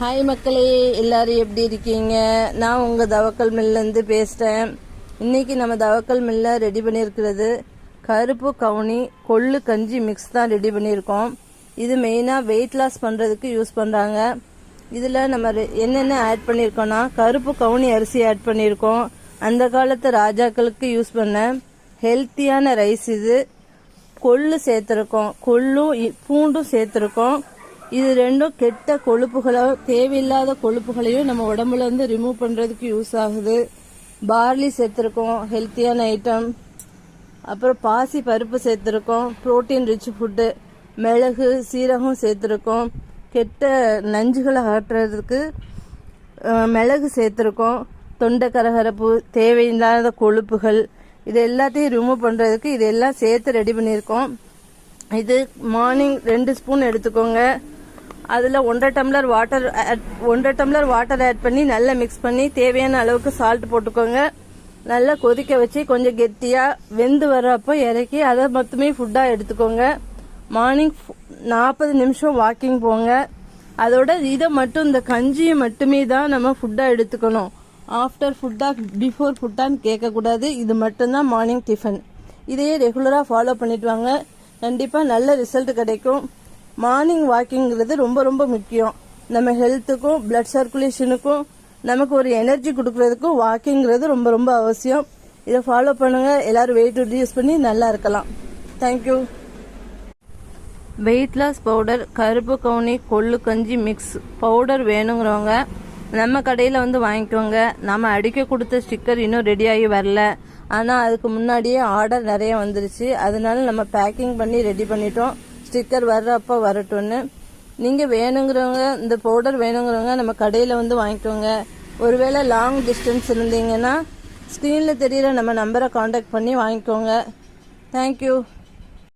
Hi மக்களே. எல்லாரும் எப்படி இருக்கீங்க? நான் உங்கள் தவக்கல் மில்லேருந்து பேசுகிறேன் இன்னைக்கு நம்ம தவக்கல் மில்ல ரெடி பண்ணியிருக்கிறது கருப்பு கவுனி கொள்ளு கஞ்சி மிக்ஸ் தான் ரெடி பண்ணியிருக்கோம். இது மெயினாக வெயிட் லாஸ் பண்ணுறதுக்கு யூஸ் பண்ணுறாங்க இதில் நம்ம ரெ- என்னென்ன ஆட் பண்ணியிருக்கோன்னா கருப்பு கவுனி அரிசி ஆட் பண்ணியிருக்கோம். அந்த காலத்து ராஜாக்களுக்கு யூஸ் பண்ண ஹெல்த்தியான ரைஸ் இது. கொள்ளு சேர்த்துருக்கோம். கொள்ளும் இ- பூண்டும் சேர்த்துருக்கோம். இது ரெண்டும் கெட்ட கொழுப்புகளோ தேவையில்லாத கொழுப்புகளையும் நம்ம உடம்புல இருந்து ரிமூவ் பண்றதுக்கு யூஸ் ஆகுது. பார்லி சேர்த்துருக்கோம் ஹெல்த்தியான ஐட்டம் அப்புறம் பாசி பருப்பு சேர்த்துருக்கோம் புரோட்டீன் ரிச் ஃபுட்டு மிளகு சீரகம் சேர்த்துருக்கோம். கெட்ட நஞ்சுகளை அகற்றுறதுக்கு மிளகு சேர்த்துருக்கோம். தொண்டை கரகரப்பு தேவையில்லாத கொழுப்புகள் இது எல்லாத்தையும் ரிமூவ் பண்ணுறதுக்கு இதெல்லாம் சேர்த்து ரெடி பண்ணியிருக்கோம். இது மார்னிங் ரெண்டு ஸ்பூன் எடுத்துக்கோங்க. அதில் ஒன்றரை டம்ளர் வாட்டர் ஒன்றரை டம்ளர் வாட்டர் ஆட் பண்ணி நல்லா மிக்ஸ் பண்ணி தேவையான அளவுக்கு சால்ட் போட்டுக்கோங்க. நல்லா கொதிக்க வச்சு கொஞ்சம் கெட்டியாக வெந்து வர்றப்போ இறக்கி அதை மொத்தமே ஃபுட்டாக எடுத்துக்கோங்க. மார்னிங் நாற்பது நிமிஷம் வாக்கிங் போங்க. அதோட இதை மட்டும் இந்த கஞ்சியை மட்டுமே தான் நம்ம ஃபுட்டாக எடுத்துக்கணும். ஆஃப்டர் ஃபுட்டாக பிஃபோர் ஃபுட்டான்னு கேட்கக்கூடாது. இது மட்டும்தான் மார்னிங் டிஃபன் இதையே ரெகுலராக ஃபாலோ பண்ணிட்டு வாங்க. கண்டிப்பாக நல்ல ரிசல்ட் கிடைக்கும். மார்னிங் வாக்கிங்கிறது ரொம்ப ரொம்ப முக்கியம். நம்ம ஹெல்த்துக்கும் பிளட் சர்க்குலேஷனுக்கும் நமக்கு ஒரு எனர்ஜி கொடுக்கறதுக்கும் வாக்கிங்கிறது ரொம்ப ரொம்ப அவசியம். இதை ஃபாலோ பண்ணுங்க. எல்லாரும் வெயிட் ரிடியூஸ் பண்ணி நல்லா இருக்கலாம். தேங்க்யூ வெயிட் லாஸ் பவுடர் கருப்பு கவுனி கொள்ளு கஞ்சி மிக்ஸ் பவுடர் வேணுங்கிறவங்க நம்ம கடையில் வந்து வாங்கிக்கோங்க. நம்ம அடிக்க கொடுத்த ஸ்டிக்கர் இன்னும் ரெடியாகி வரல. ஆனால் அதுக்கு முன்னாடியே ஆர்டர் நிறைய வந்துருச்சு. அதனால நம்ம பேக்கிங் பண்ணி ரெடி பண்ணிட்டோம். ஸ்டிக்கர் வர்றப்போ வரட்டும்னு. நீங்கள் வேணுங்கிறவங்க இந்த பவுடர் வேணுங்கிறவங்க நம்ம கடையில் வந்து வாங்கிக்கோங்க. ஒருவேளை லாங் டிஸ்டன்ஸ் இருந்தீங்கன்னா ஸ்க்ரீனில் தெரியிற நம்ம நம்பரை காண்டாக்ட் பண்ணி வாங்கிக்கோங்க. தேங்க்யூ